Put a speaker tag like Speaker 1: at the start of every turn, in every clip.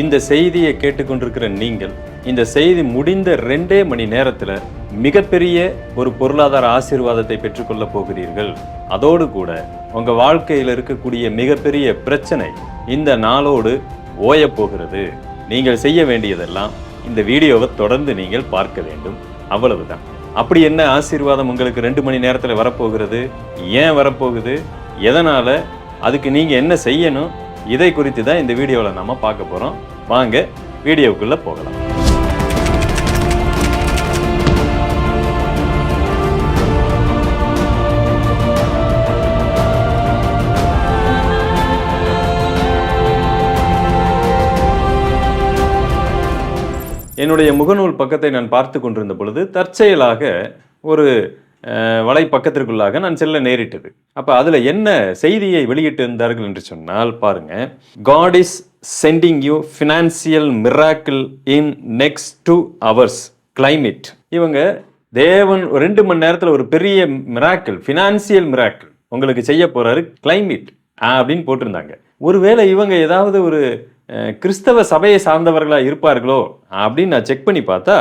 Speaker 1: இந்த செய்தியை கேட்டுக்கொண்டிருக்கிற நீங்கள் இந்த செய்தி முடிந்த ரெண்டே மணி நேரத்தில் மிகப்பெரிய ஒரு பொருளாதார ஆசீர்வாதத்தை பெற்றுக்கொள்ள போகிறீர்கள். அதோடு கூட உங்கள் வாழ்க்கையில் இருக்கக்கூடிய மிகப்பெரிய பிரச்சனை இந்த நாளோடு ஓயப் போகிறது. நீங்கள் செய்ய வேண்டியதெல்லாம் இந்த வீடியோவை தொடர்ந்து நீங்கள் பார்க்க வேண்டும். அவ்வளவுதான். அப்படி என்ன ஆசீர்வாதம் உங்களுக்கு ரெண்டு மணி நேரத்தில் வரப்போகிறது? ஏன் வரப்போகுது? எதனால்? அதுக்கு நீங்கள் என்ன செய்யணும்? இதை குறித்து தான் இந்த வீடியோவில் நம்ம பார்க்க போறோம். வாங்க வீடியோவுக்குள்ள போகலாம். என்னுடைய முகநூல் பக்கத்தை நான் பார்த்து கொண்டிருந்த பொழுது தற்செயலாக ஒரு வலை பக்கத்திற்குள்ளாக நான் செல்ல நேரிட்டது. அப்போ அதில் என்ன செய்தியை வெளியிட்டிருந்தார்கள் என்று சொன்னால் பாருங்க. God is sending you financial miracle in next two hours climate இவங்க தேவன் ஒரு ரெண்டு மணி நேரத்தில் ஒரு பெரிய மிராக்கிள் ஃபினான்சியல் மிராக்கிள் உங்களுக்கு செய்ய போறாரு கிளைமேட் அப்படின்னு போட்டிருந்தாங்க. ஒருவேளை இவங்க ஏதாவது ஒரு கிறிஸ்தவ சபையை சார்ந்தவர்களாக இருப்பார்களோ அப்படின்னு நான் செக் பண்ணி பார்த்தா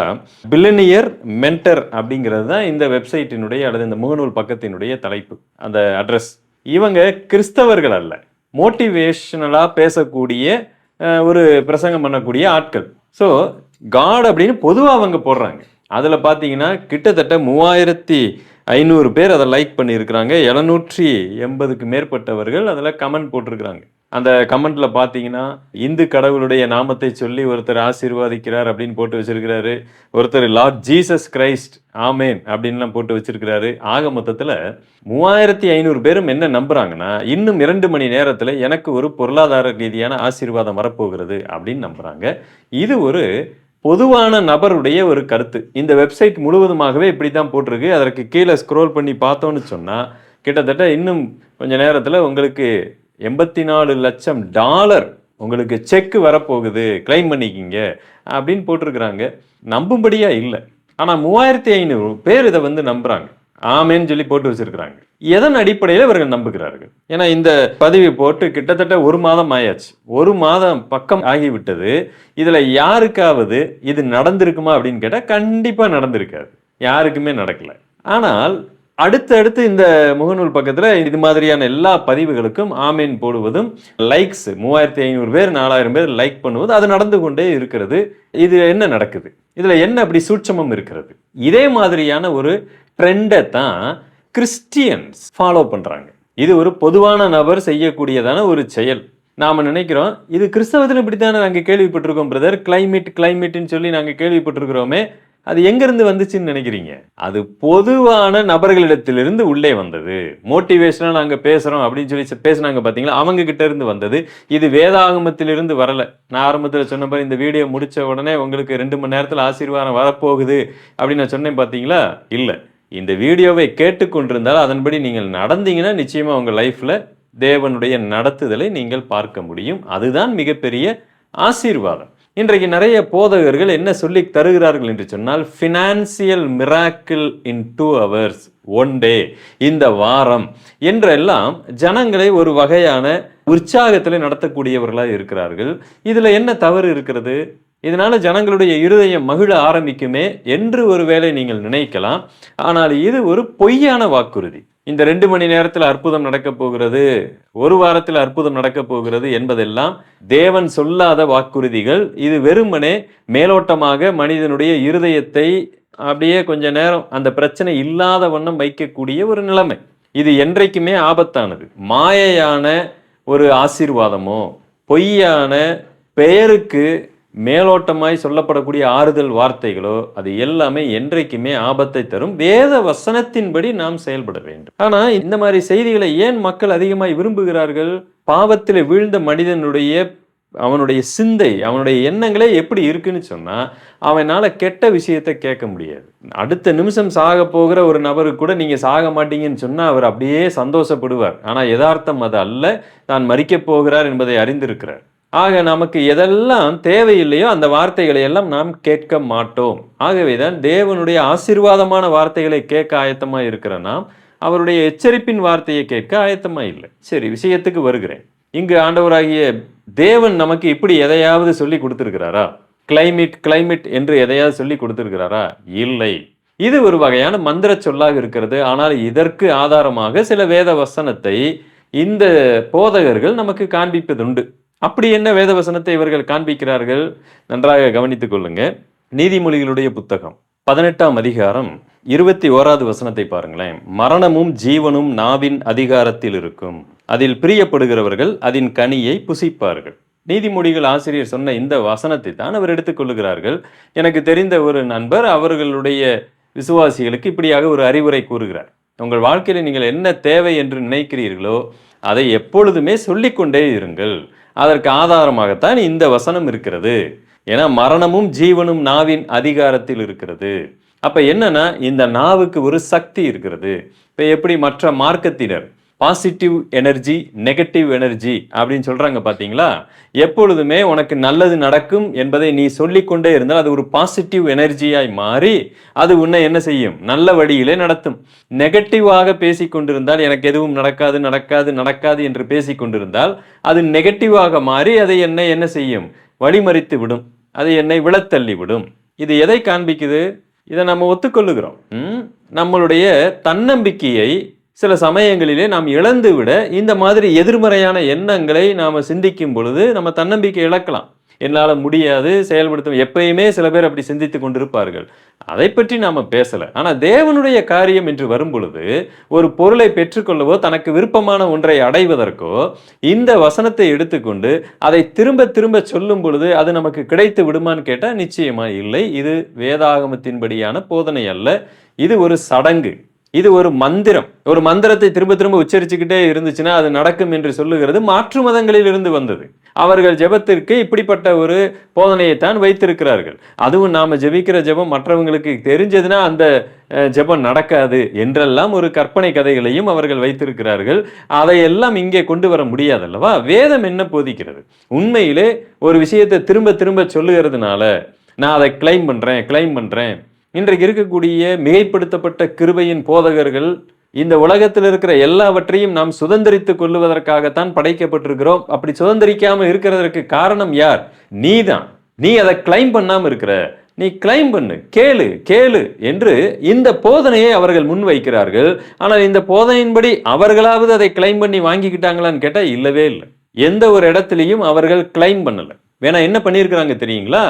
Speaker 1: பில்லனியர் மென்டர் அப்படிங்கிறது தான் இந்த வெப்சைட்டினுடைய அல்லது இந்த முகநூல் பக்கத்தினுடைய தலைப்பு அந்த அட்ரஸ் இவங்க கிறிஸ்தவர்கள் அல்ல. மோட்டிவேஷனலாக பேசக்கூடிய ஒரு பிரசங்கம் பண்ணக்கூடிய ஆட்கள். ஸோ காட் அப்படின்னு பொதுவாக அவங்க போடுறாங்க. அதில் பார்த்தீங்கன்னா கிட்டத்தட்ட மூவாயிரத்தி ஐநூறு பேர் அதை லைக் பண்ணியிருக்கிறாங்க. எழுநூற்றி எண்பதுக்கு மேற்பட்டவர்கள் அதில் கமெண்ட் போட்டிருக்கிறாங்க. அந்த கமெண்ட்ல பார்த்தீங்கன்னா இந்து கடவுளுடைய நாமத்தை சொல்லி ஒருத்தர் ஆசீர்வாதிக்கிறார் அப்படின்னு போட்டு வச்சிருக்கிறாரு. ஒருத்தர் லார்ட் ஜீசஸ் கிரைஸ்ட் ஆமேன் அப்படின்லாம் போட்டு வச்சிருக்கிறாரு. ஆக மொத்தத்தில் மூவாயிரத்தி ஐநூறு பேரும் என்ன நம்புறாங்கன்னா இன்னும் இரண்டு மணி நேரத்தில் எனக்கு ஒரு பொருளாதார ரீதியான ஆசீர்வாதம் வரப்போகிறது அப்படின்னு நம்புறாங்க. இது ஒரு பொதுவான நபருடைய ஒரு கருத்து. இந்த வெப்சைட் முழுவதுமாகவே இப்படி தான் போட்டிருக்கு. அதற்கு கீழே ஸ்க்ரோல் பண்ணி பார்த்தோன்னு சொன்னால் கிட்டத்தட்ட இன்னும் கொஞ்சம் நேரத்தில் உங்களுக்கு எண்பத்தி நாலு லட்சம் டாலர் உங்களுக்கு செக் வரப்போகுது. கிளைம் பண்ணிக்கிங்க. அப்படின்னு போட்டிருக்கிறாங்க. நம்பும்படியா இல்லை. ஆனால் மூவாயிரத்தி ஐநூறு பேர் இதை வந்து நம்புறாங்க. ஆமேன்னு சொல்லி போட்டு வச்சிருக்கிறாங்க. எதன் அடிப்படையில் இவர்கள் நம்புகிறார்கள்? ஏன்னா இந்த பதவி போட்டு கிட்டத்தட்ட ஒரு மாதம் ஆயாச்சு. ஒரு மாதம் பக்கம் ஆகிவிட்டது. இதில் யாருக்காவது இது நடந்திருக்குமா அப்படின்னு கேட்டால் கண்டிப்பாக நடந்திருக்காது. யாருக்குமே நடக்கலை. ஆனால் அடுத்தடுத்து இந்த முகநூல் பக்கத்தில் இது மாதிரியான எல்லா பதிவுகளுக்கும் ஆமீன் போடுவதும் லைக்ஸ் மூவாயிரத்தி ஐநூறு பேர் நாலாயிரம் பேர் லைக் பண்ணுவது அது நடந்து கொண்டே இருக்கிறது. இது என்ன நடக்குது? இதில் என்ன அப்படி சூட்சமம் இருக்கிறது? இதே மாதிரியான ஒரு ட்ரெண்டை தான் கிறிஸ்டியன்ஸ் ஃபாலோ பண்ணுறாங்க இது ஒரு பொதுவான நபர் செய்யக்கூடியதான ஒரு செயல். நாம நினைக்கிறோம் இது கிறிஸ்தவத்தில் இப்படித்தானே நாங்கள் கேள்விப்பட்டிருக்கோம் பிரதர் கிளைமேட் கிளைமேட்னு சொல்லி நாங்கள் கேள்விப்பட்டிருக்கிறோமே. அது எங்கிருந்து வந்துச்சுன்னு நினைக்கிறீங்க? அது பொதுவான நபர்களிடத்திலிருந்து உள்ளே வந்தது. மோட்டிவேஷனாக நாங்கள் பேசுகிறோம் அப்படின்னு சொல்லி பேசுனாங்க பார்த்தீங்களா அவங்க கிட்ட இருந்து வந்தது. இது வேதாகமத்திலிருந்து வரல. நான் ஆரம்பத்தில் சொன்ன மாதிரி இந்த வீடியோ முடித்த உடனே உங்களுக்கு ரெண்டு மணி நேரத்தில் ஆசீர்வாதம் வரப்போகுது அப்படின்னு நான் சொன்னேன் பார்த்தீங்களா இல்லை. இந்த வீடியோவை கேட்டுக்கொண்டிருந்தால் அதன்படி நீங்கள் நடந்தீங்கன்னா நிச்சயமாக உங்கள் லைஃப்பில் தேவனுடைய நடத்துதலை நீங்கள் பார்க்க முடியும். அதுதான் மிகப்பெரிய ஆசீர்வாதம். இன்றைக்கு நிறைய போதகர்கள் என்ன சொல்லி தருகிறார்கள் என்று சொன்னால் financial miracle in two hours one day இந்த வாரம் என்றெல்லாம் ஜனங்களை ஒரு வகையான உற்சாகத்தில் நடத்தக்கூடியவர்களாக இருக்கிறார்கள். இதில் என்ன தவறு இருக்கிறது? இதனால் ஜனங்களுடைய இருதயம் மகிழ ஆரம்பிக்குமே என்று ஒருவேளை நீங்கள் நினைக்கலாம். ஆனால் இது ஒரு பொய்யான வாக்குறுதி. இந்த ரெண்டு மணி நேரத்தில் அற்புதம் நடக்க போகிறது ஒரு வாரத்தில் அற்புதம் நடக்க போகிறது என்பதெல்லாம் தேவன் சொல்லாத வாக்குறுதிகள். இது வெறுமனே மேலோட்டமாக மனிதனுடைய இருதயத்தை அப்படியே கொஞ்ச நேரம் அந்த பிரச்சனை இல்லாத வண்ணம் வைக்கக்கூடிய ஒரு நிலைமை. இது என்றைக்குமே ஆபத்தானது. மாயையான ஒரு ஆசீர்வாதமோ பொய்யான பெயருக்கு மேலோட்டமாய் சொல்லப்படக்கூடிய ஆறுதல் வார்த்தைகளோ அது எல்லாமே என்றைக்குமே ஆபத்தை தரும். வேத வசனத்தின்படி நாம் செயல்பட வேண்டும். ஆனா இந்த மாதிரி செய்திகளை ஏன் மக்கள் அதிகமாய் விரும்புகிறார்கள்? பாவத்தில் வீழ்ந்த மனிதனுடைய அவனுடைய சிந்தை அவனுடைய எண்ணங்களே எப்படி இருக்குன்னு சொன்னா அவனால கெட்ட விஷயத்தை கேட்க முடியாது. அடுத்த நிமிஷம் சாக போகிற ஒரு நபருக்கு கூட நீங்க சாக மாட்டீங்கன்னு சொன்னா அவர் அப்படியே சந்தோஷப்படுவார். ஆனா யதார்த்தம் அது அல்ல. தான் மறிக்கப் போகிறார் என்பதை அறிந்திருக்கிறார். ஆக நமக்கு எதெல்லாம் தேவையில்லையோ அந்த வார்த்தைகளை எல்லாம் நாம் கேட்க மாட்டோம். ஆகவேதான் தேவனுடைய ஆசீர்வாதமான வார்த்தைகளை கேட்க ஆயத்தமா இருக்கிற நாம் அவருடைய எச்சரிப்பின் வார்த்தையை கேட்க ஆயத்தமா இல்லை. சரி விஷயத்துக்கு வருகிறேன். இங்கு ஆண்டவராகிய தேவன் நமக்கு இப்படி எதையாவது சொல்லி கொடுத்துருக்கிறாரா? கிளைமேட் கிளைமேட் என்று எதையாவது சொல்லி கொடுத்துருக்கிறாரா? இல்லை. இது ஒரு வகையான மந்திர சொல்லாக இருக்கிறது. ஆனால் இதற்கு ஆதாரமாக சில வேத வசனத்தை இந்த போதகர்கள் நமக்கு காண்பிப்பதுண்டு. அப்படி என்ன வேத வசனத்தை இவர்கள் காண்பிக்கிறார்கள்? நன்றாக கவனித்துக் கொள்ளுங்க. நீதிமொழிகளுடைய புத்தகம் பதினெட்டாம் அதிகாரம் இருபத்தி ஓராவது வசனத்தை பாருங்களேன். மரணமும் ஜீவனும் நாவின் அதிகாரத்தில் இருக்கும். அதில் பிரியப்படுகிறவர்கள் அதன் கனியை புசிப்பார்கள். நீதிமொழிகள் ஆசிரியர் சொன்ன இந்த வசனத்தை தான் அவர் எடுத்துக்கொள்ளுகிறார்கள் எனக்கு தெரிந்த ஒரு நண்பர் அவர்களுடைய விசுவாசிகளுக்கு இப்படியாக ஒரு அறிவுரை கூறுகிறார். உங்கள் வாழ்க்கையில் நீங்கள் என்ன தேவை என்று நினைக்கிறீர்களோ அதை எப்பொழுதுமே சொல்லிக்கொண்டே இருங்கள். அதற்கு ஆதாரமாகத்தான் இந்த வசனம் இருக்கிறது. ஏன்னா மரணமும் ஜீவனும் நாவின் அதிகாரத்தில் இருக்கிறது. அப்போ என்னன்னா இந்த நாவுக்கு ஒரு சக்தி இருக்கிறது. இப்போ எப்படி மற்ற மார்க்கத்தினர் பாசிட்டிவ் எனர்ஜி நெகட்டிவ் எனர்ஜி அப்படின்னு சொல்கிறாங்க பார்த்தீங்களா எப்பொழுதுமே உனக்கு நல்லது நடக்கும் என்பதை நீ சொல்லிக்கொண்டே இருந்தால் அது ஒரு பாசிட்டிவ் எனர்ஜியாய் மாறி அது உன்னை என்ன செய்யும்? நல்ல வழியிலே நடத்தும். நெகட்டிவாக பேசிக்கொண்டிருந்தால் எனக்கு எதுவும் நடக்காது நடக்காது நடக்காது என்று பேசிக்கொண்டிருந்தால் அது நெகட்டிவாக மாறி அதை என்னை என்ன செய்யும்? வழிமறித்து விடும். அது என்னை விழத்தள்ளி விடும். இது எதை காண்பிக்குது? இதை நம்ம ஒத்துக்கொள்ளுகிறோம். நம்மளுடைய தன்னம்பிக்கையை சில சமயங்களிலே நாம் இழந்து விட இந்த மாதிரி எதிர்மறையான எண்ணங்களை நாம் சிந்திக்கும் பொழுது நம்ம தன்னம்பிக்கை இழக்கலாம். என்னால் முடியாது செயல்படுத்த எப்பயுமே சில பேர் அப்படி சிந்தித்து கொண்டிருப்பார்கள். அதை பற்றி நாம் பேசலை. ஆனால் தேவனுடைய காரியம் என்று வரும் பொழுது ஒரு பொருளை பெற்றுக்கொள்ளவோ தனக்கு விருப்பமான ஒன்றை அடைவதற்கோ இந்த வசனத்தை எடுத்துக்கொண்டு அதை திரும்ப திரும்ப சொல்லும் பொழுது அது நமக்கு கிடைத்து விடுமான்னு கேட்டால் நிச்சயமாக இல்லை. இது வேதாகமத்தின்படியான போதனை அல்ல. இது ஒரு சடங்கு. இது ஒரு மந்திரம். ஒரு மந்திரத்தை திரும்ப திரும்ப உச்சரிச்சுக்கிட்டே இருந்துச்சுன்னா அது நடக்கும் என்று சொல்லுகிறது. மாற்று மதங்களில் இருந்து வந்தது. அவர்கள் ஜெபத்திற்கு இப்படிப்பட்ட ஒரு போதனையைத்தான் வைத்திருக்கிறார்கள். அதுவும் நாம ஜெபிக்கிற ஜெபம் மற்றவங்களுக்கு தெரிஞ்சதுன்னா அந்த ஜெபம் நடக்காது என்றெல்லாம் ஒரு கற்பனை கதைகளையும் அவர்கள் வைத்திருக்கிறார்கள். அதையெல்லாம் இங்கே கொண்டு வர முடியாதல்லவா? வேதம் என்ன போதிக்கிறது? உண்மையிலே ஒரு விஷயத்தை திரும்ப திரும்ப சொல்லுகிறதுனால நான் அதை கிளைம் பண்றேன் கிளைம் பண்றேன். இன்றைக்கு இருக்கக்கூடிய மிகைப்படுத்தப்பட்ட கிருபையின் போதகர்கள் இந்த உலகத்தில் இருக்கிற எல்லாவற்றையும் நாம் சுதந்திரித்து கொள்ளுவதற்காகத்தான் படைக்கப்பட்டிருக்கிறோம். அப்படி சுதந்திரிக்காம இருக்கிறதற்கு காரணம் யார்? நீதான். நீ அதை கிளைம் பண்ணாம இருக்கிற. நீ கிளைம் பண்ணு. கேளு கேளு என்று இந்த போதனையை அவர்கள் முன்வைக்கிறார்கள். ஆனால் இந்த போதனையின்படி அவர்களாவது அதை கிளைம் பண்ணி வாங்கிக்கிட்டாங்களான்னு கேட்டால் இல்லவே இல்லை. எந்த ஒரு இடத்துலையும் அவர்கள் கிளைம் பண்ணலை. வேணா என்ன பண்ணியிருக்கிறாங்க தெரியுங்களா?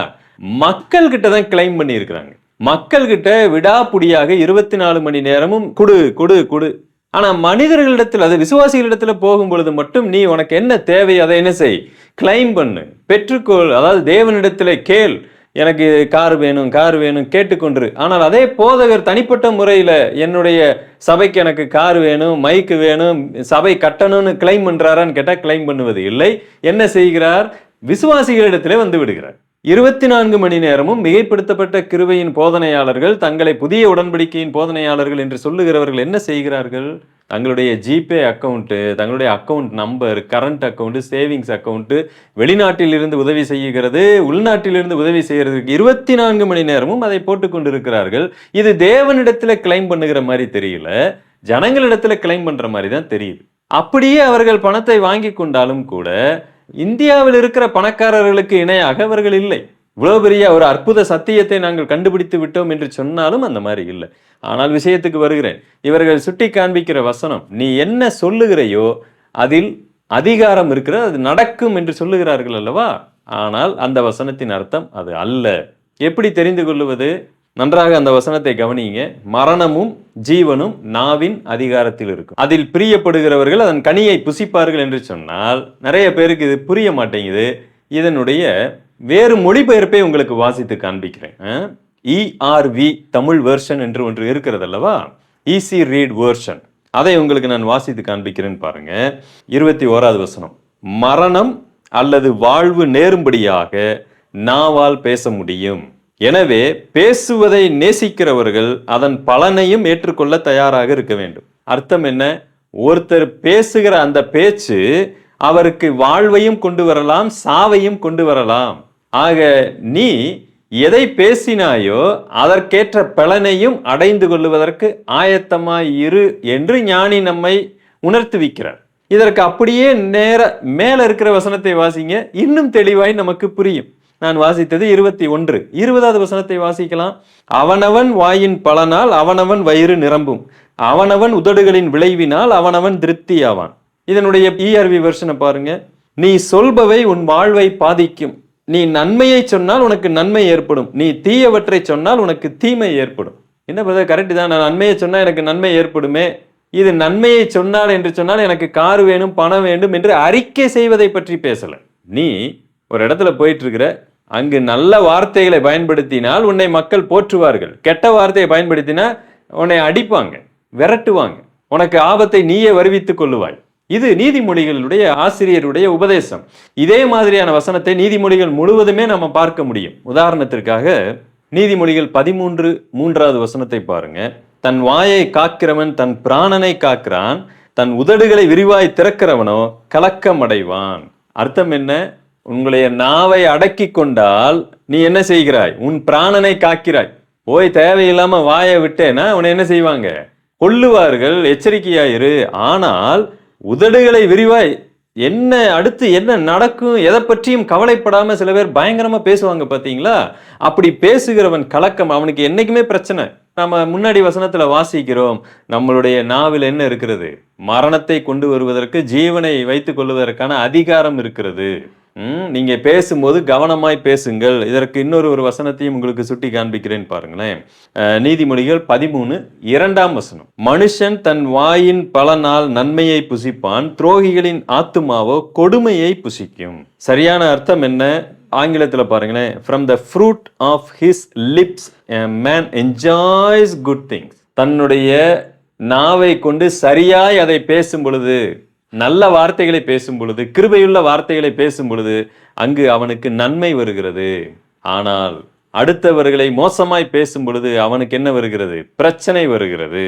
Speaker 1: மக்கள்கிட்ட தான் கிளைம் பண்ணியிருக்கிறாங்க. மக்கள்கிட்ட விடாப்புடியாக இருபத்தி நாலு மணி நேரமும் குடு குடு குடு. ஆனா மனிதர்களிடத்தில் அது விசுவாசிகளிடத்துல போகும் பொழுது மட்டும் நீ உனக்கு என்ன தேவை அதை என்ன செய்? கிளைம் பண்ணு. பெற்றுக்கொள். அதாவது தேவனிடத்துல கேள். எனக்கு கார் வேணும் கார் வேணும் கேட்டுக்கொண்டு ஆனால் அதே போதகர் தனிப்பட்ட முறையில் என்னுடைய சபைக்கு எனக்கு கார் வேணும் மைக்கு வேணும் சபை கட்டணும்னு கிளைம் பண்றாரான்னு கேட்டால் கிளைம் பண்ணுவது இல்லை. என்ன செய்கிறார்? விசுவாசிகளிடத்திலே வந்து விடுகிறார். இருபத்தி நான்கு மணி நேரமும் மிகைப்படுத்தப்பட்ட கிருவையின் போதனையாளர்கள் தங்களை புதிய உடன்படிக்கையின் போதனையாளர்கள் என்று சொல்லுகிறவர்கள் என்ன செய்கிறார்கள்? தங்களுடைய ஜிபே அக்கௌண்ட்டு தங்களுடைய account number current account savings account வெளிநாட்டிலிருந்து உதவி செய்கிறது உள்நாட்டிலிருந்து உதவி செய்கிறதுக்கு இருபத்தி நான்கு மணி நேரமும் அதை போட்டு கொண்டிருக்கிறார்கள். இது தேவனிடத்தில் கிளைம் பண்ணுகிற மாதிரி தெரியல. ஜனங்களிடத்தில் கிளைம் பண்ணுற மாதிரி தான் தெரியுது. அப்படியே அவர்கள் பணத்தை வாங்கி கொண்டாலும் கூட இந்தியாவில் இருக்கிற பணக்காரர்களுக்கு இணையாக அவர்கள் இல்லை. இவ்வளோ பெரிய ஒரு அற்புத சத்தியத்தை நாங்கள் கண்டுபிடித்து விட்டோம் என்று சொன்னாலும் அந்த மாதிரி இல்லை. ஆனால் விஷயத்துக்கு வருகிறேன். இவர்கள் சுட்டி காண்பிக்கிற வசனம் நீ என்ன சொல்லுகிறையோ அதில் அதிகாரம் இருக்கிறது அது நடக்கும் என்று சொல்லுகிறார்கள் அல்லவா? ஆனால் அந்த வசனத்தின் அர்த்தம் அது அல்ல. எப்படி தெரிந்து கொள்ளுவது? நன்றாக அந்த வசனத்தை கவனிங்க மரணமும் ஜீவனும் நாவின் அதிகாரத்தில் இருக்கும். அதில் பிரியப்படுகிறவர்கள் அதன் கனியை புசிப்பார்கள் என்று சொன்னால் நிறைய பேருக்கு இது புரிய மாட்டேங்குது. இதனுடைய வேறு மொழிபெயர்ப்பை உங்களுக்கு வாசித்து காண்பிக்கிறேன். இஆர்வி தமிழ் வேர்ஷன் என்று ஒன்று இருக்கிறது அல்லவா ஈஸி ரீட் வேர்ஷன் அதை உங்களுக்கு நான் வாசித்து காண்பிக்கிறேன் பாருங்க. இருபத்தி ஓராவது வசனம். மரணம் அல்லது வாழ்வு நேரும்படியாக நாவால் பேச முடியும். எனவே பேசுவதை நேசிக்கிறவர்கள் அதன் பலனையும் ஏற்றுக்கொள்ள தயாராக இருக்க வேண்டும். அர்த்தம் என்ன? ஒருத்தர் பேசுகிற அந்த பேச்சு அவருக்கு வாழ்வையும் கொண்டு வரலாம் சாவையும் கொண்டு வரலாம். ஆக நீ எதை பேசினாயோ அதற்கேற்ற பலனையும் அடைந்து கொள்ளுவதற்கு ஆயத்தமாய் இரு என்று ஞானி நம்மை உணர்த்துவிக்கிறார் இதற்கு அப்படியே நேர மேல இருக்கிற வசனத்தை வாசிங்க இன்னும் தெளிவாய் நமக்கு புரியும். நான் வாசித்தது இருபத்தி ஒன்று. இருபதாவது வசனத்தை வாசிக்கலாம். அவனவன் வாயின் பலனால் அவனவன் வயிறு நிரம்பும். அவனவன் உதடுகளின் விளைவினால் அவனவன் திருப்தி ஆவான் இதனுடைய இஆர்வி வெர்ஷனை பாருங்க. நீ சொல்பவை உன் வாழ்வை பாதிக்கும். நீ நன்மையை சொன்னால் உனக்கு நன்மை ஏற்படும். நீ தீயவற்றை சொன்னால் உனக்கு தீமை ஏற்படும். என்ன பிரதர் கரெக்டு தான். நான் நன்மையை சொன்னால் எனக்கு நன்மை ஏற்படுமே. இது நன்மையை சொன்னால் என்று சொன்னால் எனக்கு கார் வேணும் பணம் வேண்டும் என்று அறிக்கை செய்வதை பற்றி பேசலை. நீ ஒரு இடத்துல போயிட்டு இருக்கிற அங்கு நல்ல வார்த்தைகளை பயன்படுத்தினால் உன்னை மக்கள் போற்றுவார்கள். கெட்ட வார்த்தையை பயன்படுத்தினா உன்னை அடிப்பாங்க விரட்டுவாங்க. உனக்கு ஆபத்தை நீயே வருவித்துக் கொள்ளுவாய். இது நீதிமொழிகளுடைய ஆசிரியருடைய உபதேசம். இதே மாதிரியான வசனத்தை நீதிமொழிகள் முழுவதுமே நம்ம பார்க்க முடியும். உதாரணத்திற்காக நீதிமொழிகள் பதிமூன்று மூன்றாவது வசனத்தை பாருங்க. தன் வாயை காக்கிறவன் தன் பிராணனை காக்கிறான் தன் உதடுகளை விரிவாய் திறக்கிறவனோ கலக்கமடைவான். அர்த்தம் என்ன? உங்களுடைய நாவை அடக்கி கொண்டால் நீ என்ன செய்கிறாய்? உன் பிராணனை காக்கிறாய். போய் தேவையில்லாம வாயை விட்டேன்னா உன்னை என்ன செய்வாங்க? கொல்லுவார்கள். எச்சரிக்கையாயிரு ஆனால் உதடுகளை விரிவாய். என்ன அடுத்து என்ன நடக்கும்? எதை பற்றியும் கவலைப்படாம சில பேர் பயங்கரமா பேசுவாங்க பாத்தீங்களா? அப்படி பேசுகிறவன் கலக்கம். அவனுக்கு என்னைக்குமே பிரச்சனை. நம்ம முன்னாடி வசனத்தில் வாசிக்கிறோம் நம்மளுடைய நாவில் என்ன இருக்கிறது? மரணத்தை கொண்டு வருவதற்கு ஜீவனை வைத்து கொள்வதற்கான அதிகாரம் இருக்கிறது. நீங்கள் பேசும்போது கவனமாய் பேசுங்கள். இதற்கு இன்னொரு ஒரு வசனத்தையும் உங்களுக்கு சுட்டி காண்பிக்கிறேன் பாருங்களேன். நீதிமொழிகள் பதிமூணு இரண்டாம் வசனம். மனுஷன் தன் வாயின் பலனால் நன்மையை புசிப்பான் துரோகிகளின் ஆத்துமாவோ கொடுமையை புசிக்கும். சரியான அர்த்தம் என்ன? ஆங்கிலத்தில் பாருங்களேன் from the fruit of his lips man enjoys good things தன்னுடைய நாவை கொண்டு சரியாய் அதை பேசும் பொழுது நல்ல வார்த்தைகளை பேசும் பொழுது கிருபையுள்ள வார்த்தைகளை பேசும் பொழுது அங்கு அவனுக்கு நன்மை வருகிறது. ஆனால் அடுத்தவர்களை மோசமாய் பேசும் பொழுது அவனுக்கு என்ன வருகிறது? பிரச்சனை வருகிறது.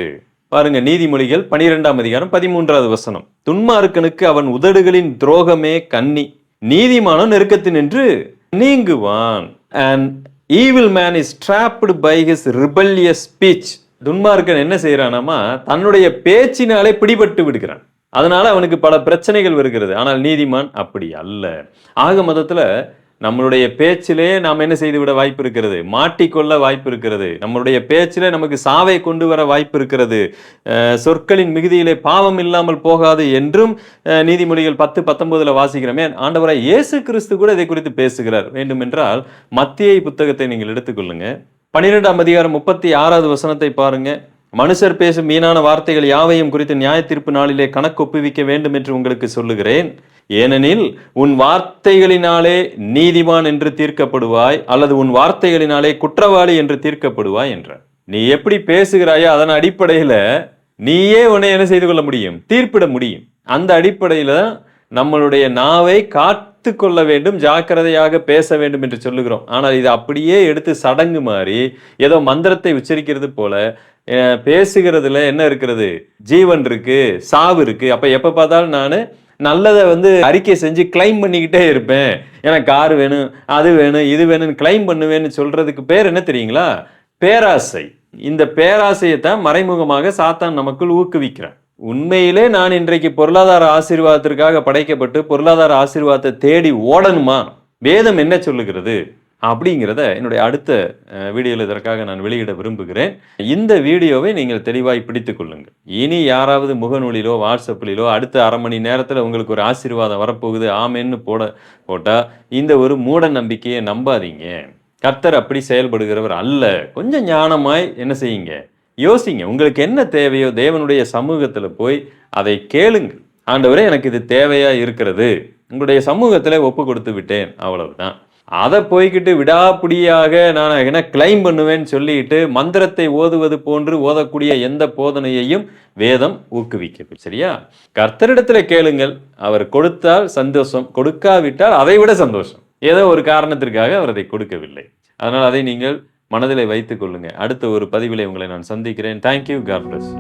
Speaker 1: பாருங்க நீதிமொழிகள் பனிரெண்டாம் அதிகாரம் பதிமூன்றாவது வசனம். துன்மார்க்கனுக்கு அவன் உதடுகளின் துரோகமே கன்னி நீதிமானோ நெருக்கத்தினின்று நீங்குவான். And evil man is trapped by his rebellious speech துன்மார்க்கன் என்ன செய்யறானாமா தன்னுடைய பேச்சினாலே பிடிபட்டு விடுகிறான். அதனால அவனுக்கு பல பிரச்சனைகள் வருகிறது. ஆனால் நீதிமான் அப்படி அல்ல. ஆக மதத்துல நம்மளுடைய பேச்சிலே நாம் என்ன செய்துவிட வாய்ப்பு இருக்கிறது மாட்டிக்கொள்ள வாய்ப்பு இருக்கிறது நம்மளுடைய பேச்சிலே நமக்கு சாவை கொண்டு வர வாய்ப்பு இருக்கிறது சொற்களின் மிகுதியிலே பாவம் இல்லாமல் போகாது என்றும் நீதிமொழிகள் பத்து பத்தொன்பதில் வாசிக்கிறோமே. ஆண்டவராய் இயேசு கிறிஸ்து கூட இதை குறித்து பேசுகிறார். வேண்டுமென்றால் மத்திய புத்தகத்தை நீங்கள் எடுத்துக்கொள்ளுங்க பன்னிரெண்டாம் அதிகாரம் முப்பத்தி ஆறாவது வசனத்தை பாருங்க. மனுஷர் பேசும் வீணான வார்த்தைகள் யாவையும் குறித்து நியாய தீர்ப்பு நாளிலே கணக்கு ஒப்புவிக்க வேண்டும் என்று உங்களுக்கு சொல்லுகிறேன். ஏனெனில் உன் வார்த்தைகளினாலே நீதிமான் என்று தீர்க்கப்படுவாய் அல்லது உன் வார்த்தைகளினாலே குற்றவாளி என்று தீர்க்கப்படுவாய் என்றார் நீ எப்படி பேசுகிறாயோ அதன் அடிப்படையில நீயே உன்னை என்ன செய்து கொள்ள முடியும்? தீர்ப்பிட முடியும். அந்த அடிப்படையில நம்மளுடைய நாவை காத்து கொள்ள வேண்டும் ஜாக்கிரதையாக பேச வேண்டும் என்று சொல்லுகிறோம். ஆனால் இது அப்படியே எடுத்து சடங்கு மாதிரி ஏதோ மந்திரத்தை உச்சரிக்கிறது போல பேசுகிறதுல என்ன இருக்கிறது? ஜீவன் இருக்கு சாவு இருக்கு. அப்ப எப்ப பார்த்தாலும் நான் நல்லதை வந்து அறிக்கை செஞ்சு கிளைம் பண்ணிக்கிட்டே இருப்பேன். எனக்கு கார் வேணும் அது வேணும் இது வேணும்னு கிளைம் பண்ணுவேன்னு சொல்றதுக்கு பேர் என்ன தெரியுங்களா? பேராசை. இந்த பேராசையை தான் மறைமுகமாக சாத்தான் நமக்குள் ஊக்குவிக்கிறான். உண்மையிலே நான் இன்றைக்கு பொருளாதார ஆசீர்வாதத்திற்காக படைக்கப்பட்டு பொருளாதார ஆசீர்வாதத்தை தேடி ஓடணுமா? வேதம் என்ன சொல்லுகிறது? அப்படிங்கிறத என்னுடைய அடுத்த வீடியோவில் இதற்காக நான் வெளியிட விரும்புகிறேன். இந்த வீடியோவை நீங்கள் தெளிவாய் பிடித்து கொள்ளுங்கள். இனி யாராவது முகநூலிலோ வாட்ஸ்அப்பிலோ அடுத்த அரை மணி நேரத்தில் உங்களுக்கு ஒரு ஆசீர்வாதம் வரப்போகுது ஆமேன்னு போட போட்டால் இந்த ஒரு மூட நம்பிக்கையை நம்பாதீங்க. கர்த்தர் அப்படி செயல்படுகிறவர் அல்ல. கொஞ்சம் ஞானமாய் என்ன செய்யுங்க? யோசிங்க. உங்களுக்கு என்ன தேவையோ தேவனுடைய சமூகத்தில் போய் அதை கேளுங்கள். ஆண்டவரே எனக்கு இது தேவையாக இருக்கிறது. உங்களுடைய சமூகத்தில் ஒப்பு கொடுத்து விட்டேன். அவ்வளவுதான். அதை போய்கிட்டு விடாப்பிடியாக நான் என்ன கிளைம் பண்ணுவேன்னு சொல்லிட்டு மந்திரத்தை ஓதுவது போன்று ஓதக்கூடிய எந்த போதனையையும் வேதம் ஊக்குவிக்கிறது சரியா? கர்த்தரிடத்துல கேளுங்கள் அவர் கொடுத்தால் சந்தோஷம் கொடுக்காவிட்டால் அதை விட சந்தோஷம். ஏதோ ஒரு காரணத்திற்காக அவர் அதை கொடுக்கவில்லை. அதனால் அதை நீங்கள் மனதில் வைத்துக் கொள்ளுங்க அடுத்த ஒரு பதிவிலே உங்களை நான் சந்திக்கிறேன். Thank you God plus